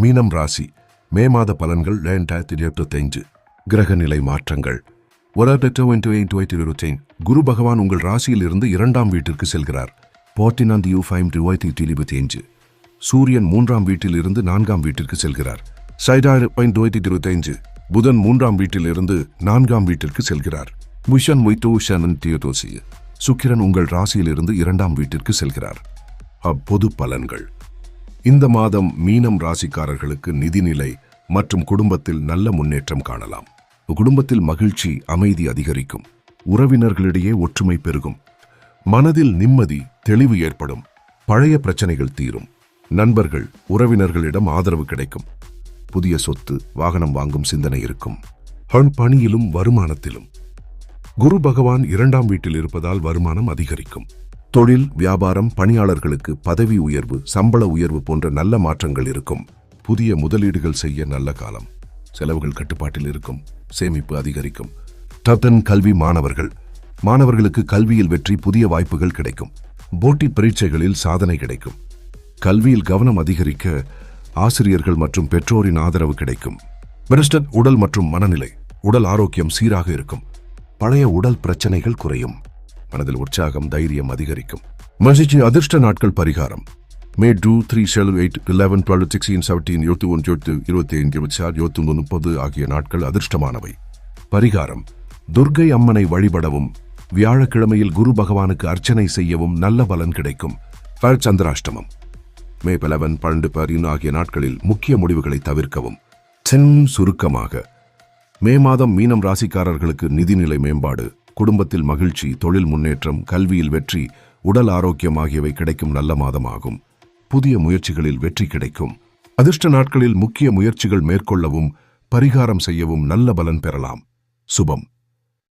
மீனம் ராசி. மே மாத பலன்கள் ரெண்டாயிரத்தி இருபத்தைந்து. கிரகநிலை மாற்றங்கள். இருபத்தி குரு பகவான் உங்கள் ராசியில் இருந்து இரண்டாம் வீட்டிற்கு செல்கிறார். போர்டினான் இருபத்தி அஞ்சு சூரியன் மூன்றாம் வீட்டில் இருந்து நான்காம் வீட்டிற்கு செல்கிறார். சைடாயிர இருபத்தி இருபத்தைந்து புதன் மூன்றாம் வீட்டில் இருந்து நான்காம் வீட்டிற்கு செல்கிறார். முஷன் மொய்தோஷன் தியோதோசி சுக்கிரன் உங்கள் ராசியில் இருந்து இரண்டாம் வீட்டிற்கு செல்கிறார். அப்பொது பலன்கள். இந்த மாதம் மீனம் ராசிக்காரர்களுக்கு நிதிநிலை மற்றும் குடும்பத்தில் நல்ல முன்னேற்றம் காணலாம். குடும்பத்தில் மகிழ்ச்சி அமைதி அதிகரிக்கும். உறவினர்களிடையே ஒற்றுமை பெருகும். மனதில் நிம்மதி தெளிவு ஏற்படும். பழைய பிரச்சனைகள் தீரும். நண்பர்கள் உறவினர்களிடம் ஆதரவு கிடைக்கும். புதிய சொத்து வாகனம் வாங்கும் சிந்தனை இருக்கும். ஹன் பணியிலும் வருமானத்திலும். குரு பகவான் இரண்டாம் வீட்டில் இருப்பதால் வருமானம் அதிகரிக்கும். தொழில் வியாபாரம் பணியாளர்களுக்கு பதவி உயர்வு சம்பள உயர்வு போன்ற நல்ல மாற்றங்கள் இருக்கும். புதிய முதலீடுகள் செய்ய நல்ல காலம். செலவுகள் கட்டுப்பாட்டில் இருக்கும். சேமிப்பு அதிகரிக்கும். டத்தன் கல்வி மாணவர்கள். மாணவர்களுக்கு கல்வியில் வெற்றி புதிய வாய்ப்புகள் கிடைக்கும். போட்டி பரீட்சைகளில் சாதனை கிடைக்கும். கல்வியில் கவனம் அதிகரிக்க ஆசிரியர்கள் மற்றும் பெற்றோரின் ஆதரவு கிடைக்கும். மினிஸ்டர் உடல் மற்றும் மனநிலை. உடல் ஆரோக்கியம் சீராக இருக்கும். பழைய உடல் பிரச்சனைகள் குறையும். மனதில் உற்சாகம் தைரியம் அதிகரிக்கும். மகிழ்ச்சி அதிர்ஷ்ட நாட்கள் பரிகாரம். May two three seven eight eleven twelve sixteen seventeen இருபத்தி ஒன்று இருபத்தி இருபத்தி ஐந்து இருபத்தி ஆறு இருபத்தி ஒன்று முப்பது ஆகிய நாட்கள் அதிர்ஷ்டமானவை. பரிகாரம். துர்கை அம்மனை வழிபடவும் வியாழக்கிழமையில் குரு பகவானுக்கு அர்ச்சனை செய்யவும் நல்ல பலன் கிடைக்கும். பழ சந்திராஷ்டமம். மே பலவன் பன்னெண்டு பதினொன்று ஆகிய நாட்களில் முக்கிய முடிவுகளை தவிர்க்கவும். சென் சுருக்கமாக. மே மாதம் மீனம் ராசிக்காரர்களுக்கு நிதிநிலை மேம்பாடு. குடும்பத்தில் மகிழ்ச்சி தொழில் முன்னேற்றம் கல்வியில் வெற்றி உடல் ஆரோக்கியம் ஆகியவை கிடைக்கும் நல்ல மாதமாகும். புதிய முயற்சிகளில் வெற்றி கிடைக்கும். அதிர்ஷ்ட நாட்களில் முக்கிய முயற்சிகள் மேற்கொள்ளவும் பரிகாரம் செய்யவும் நல்ல பலன் பெறலாம். சுபம்.